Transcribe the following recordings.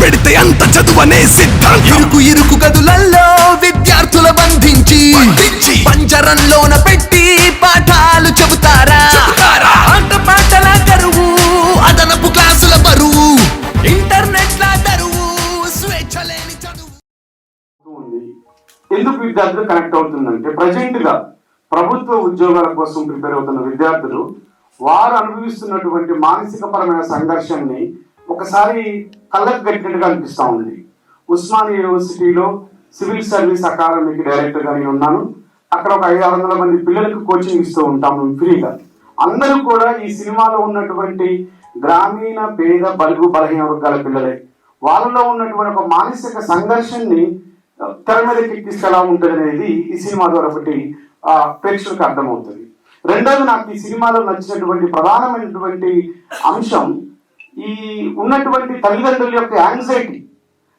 పెడితే అంత చదువనే సిద్ధాంతం ఇరుకు ఇరుకు గదులల్లో విద్యార్థుల బంధించి పంజరంలోన పెట్టి పాఠాలు చెబుతారా? ఆట పాటల కరువు అదనపు క్లాసుల బరువు ఇంటర్నెట్ లా దరువు స్వేచ్ఛ లేని చదువు. ఎందుకు విద్యార్థులు కనెక్ట్ అవుతుందంటే ప్రజెంట్గా ప్రభుత్వ ఉద్యోగాల కోసం ప్రిపేర్ అవుతున్న విద్యార్థులు వారు అనుభవిస్తున్నటువంటి మానసిక పరమైన సంఘర్షణని ఒకసారి కళ్ళకు కట్టినట్టుగా అనిపిస్తా ఉంది. ఉస్మానియా యూనివర్సిటీలో సివిల్ సర్వీస్ అకాడమీకి డైరెక్టర్గా నేను ఉన్నాను. అక్కడ ఒక ఐదు ఆరు వందల మంది పిల్లలకు కోచింగ్ ఇస్తూ ఉంటాము ఫ్రీగా. అందరూ కూడా ఈ సినిమాలో ఉన్నటువంటి గ్రామీణ పేద బలుగు బలహీన వర్గాల పిల్లలే. వాళ్ళలో ఉన్నటువంటి ఒక మానసిక సంఘర్షణని తెర మీదకి ఎక్కిస్తే ఉంటుంది అనేది ఈ సినిమా ద్వారా ఒకటి ప్రేక్షకులకు అర్థమవుతుంది. రెండోది నాకు ఈ సినిమాలో నచ్చినటువంటి ప్రధానమైనటువంటి అంశం ఈ ఉన్నటువంటి తల్లిదండ్రుల యొక్క యాంగ్జైటీ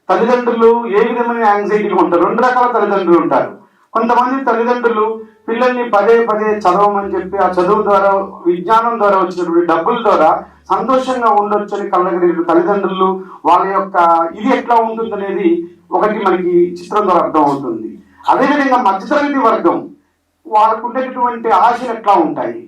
తల్లిదండ్రులు ఏ విధమైన యాంగ్జైటీలు ఉంటారు? రెండు రకాల తల్లిదండ్రులు ఉంటారు. కొంతమంది తల్లిదండ్రులు పిల్లల్ని పదే పదే చదవమని చెప్పి ఆ చదువు ద్వారా విజ్ఞానం ద్వారా వచ్చినటువంటి డబ్బుల ద్వారా సంతోషంగా ఉండొచ్చని కళ్ళగలిగిన తల్లిదండ్రులు వాళ్ళ యొక్క ఇది ఎట్లా ఉంటుందనేది ఒకటి మనకి చిత్రం ద్వారా అర్థం అవుతుంది. అదేవిధంగా మధ్యతరగతి వర్గం వాళ్ళకు ఉండేటటువంటి ఆశలు ఎట్లా ఉంటాయి?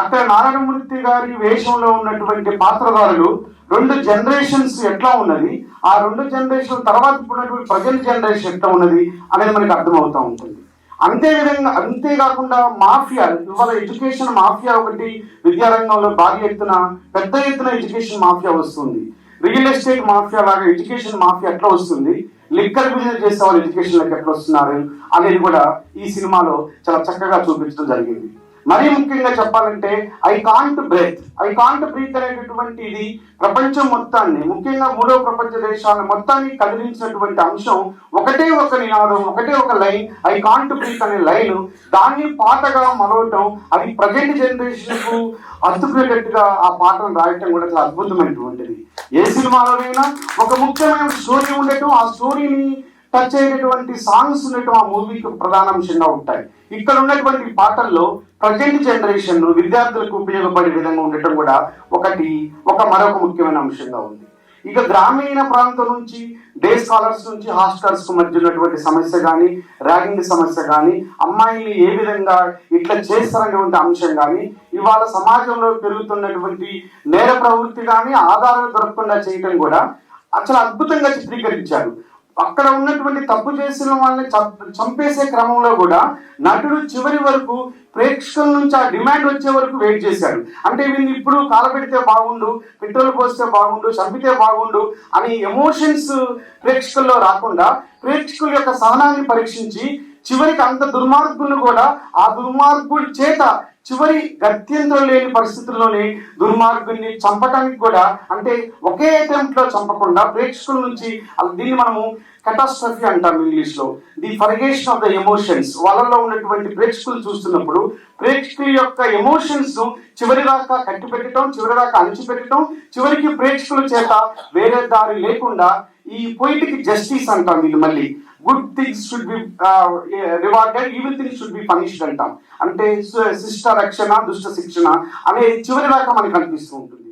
అక్కడ నారాయణమూర్తి గారి వేషంలో ఉన్నటువంటి పాత్రధారులు రెండు జనరేషన్స్ ఎట్లా ఉన్నది? ఆ రెండు జనరేషన్ తర్వాత ఇప్పుడు ఉన్నటువంటి ప్రజెంట్ జనరేషన్ ఎట్లా ఉన్నది అనేది మనకి అర్థమవుతూ ఉంటుంది. అంతే విధంగా అంతేకాకుండా మాఫియా ఇవాళ ఎడ్యుకేషన్ మాఫియా ఒకటి విద్యారంగంలో భారీ ఎత్తున పెద్ద ఎత్తున ఎడ్యుకేషన్ మాఫియా వస్తుంది. రియల్ ఎస్టేట్ మాఫియా లాగా ఎడ్యుకేషన్ మాఫియా ఎట్లా వస్తుంది? లిక్కర్ బిజినెస్ చేసే వాళ్ళు ఎడ్యుకేషన్లోకి ఎట్లా వస్తున్నారు? అనేది కూడా ఈ సినిమాలో చాలా చక్కగా చూపించడం జరిగింది. మరీ ముఖ్యంగా చెప్పాలంటే I can't breath I can't breathe అనేటటువంటి ఇది ప్రపంచం మొత్తాన్ని ముఖ్యంగా మూడో ప్రపంచ దేశాల మొత్తాన్ని కదిలించినటువంటి అంశం ఒకటే ఒక నినాదం ఒకటే ఒక లైన్ ఐ కాంట్ బ్రీత్ అనే లైన్. దాన్ని పాటగా మలవటం అది ప్రజెంట్ జనరేషన్కు అతుకునేటట్టుగా ఆ పాటను రాయటం కూడా చాలా అద్భుతమైనటువంటిది. ఏ సినిమాలోనైనా ఒక ముఖ్యమైన స్టోరీ ఉండటం ఆ స్టోరీని టచ్ అయినటువంటి సాంగ్స్ ఉన్నటువంటి ఆ మూవీకి ప్రధానాంశంగా ఉంటాయి. ఇక్కడ ఉన్నటువంటి పాటల్లో ప్రజెంట్ జనరేషన్ విద్యార్థులకు ఉపయోగపడే విధంగా ఉండటం కూడా ఒకటి ఒక మరొక ముఖ్యమైన అంశంగా ఉంది. ఇక గ్రామీణ ప్రాంతం నుంచి డే స్కాలర్స్ నుంచి హాస్టల్స్కు మధ్య ఉన్నటువంటి సమస్య కానీ ర్యాగింగ్ సమస్య కానీ అమ్మాయిల్ని ఏ విధంగా ఇట్లా చేస్తారనేటువంటి అంశం కానీ ఇవాళ సమాజంలో పెరుగుతున్నటువంటి నేర ప్రవృత్తి కానీ ఆధారాలు దొరకకుండా చేయటం కూడా చాలా అద్భుతంగా చిత్రీకరించారు. అక్కడ ఉన్నటువంటి తప్పు చేసిన వాళ్ళని చంపేసే క్రమంలో కూడా నటుడు చివరి వరకు ప్రేక్షకుల నుంచి ఆ డిమాండ్ వచ్చే వరకు వెయిట్ చేశాడు. అంటే వీళ్ళు ఇప్పుడు కాలపెడితే బాగుండు పెట్రోల్ పోస్తే బాగుండు చంపితే బాగుండు అని ఎమోషన్స్ ప్రేక్షకుల్లో రాకుండా ప్రేక్షకుల యొక్క సహనాన్ని పరీక్షించి చివరికి అంత దుర్మార్గులను కూడా ఆ దుర్మార్గుడి చేత చివరి గత్యంతరం లేని పరిస్థితుల్లోనే దుర్మార్గుల్ని చంపటానికి కూడా అంటే ఒకే అటెంప్ట్లో చంపకుండా ప్రేక్షకుల నుంచి దీన్ని మనము కటాస్ట్రఫీ అంటాం ఇంగ్లీష్లో the purgation of the emotions వాళ్ళలో ఉన్నటువంటి ప్రేక్షకులు చూస్తున్నప్పుడు ప్రేక్షకుల యొక్క ఎమోషన్స్ చివరి దాకా కట్టి పెట్టడం చివరి దాకా అణిచిపెట్టడం చివరికి ప్రేక్షకుల చేత వేరే దారి లేకుండా ఈ పొయిటిక్ జస్టిస్ అంటాం వీళ్ళు మళ్ళీ. Good things should be rewarded evil things should be punished అంటాం. అంటే శిష్ట రక్షణ దుష్ట శిక్షణ అనే చివరి దాకా మనకు అనిపిస్తూ ఉంటుంది.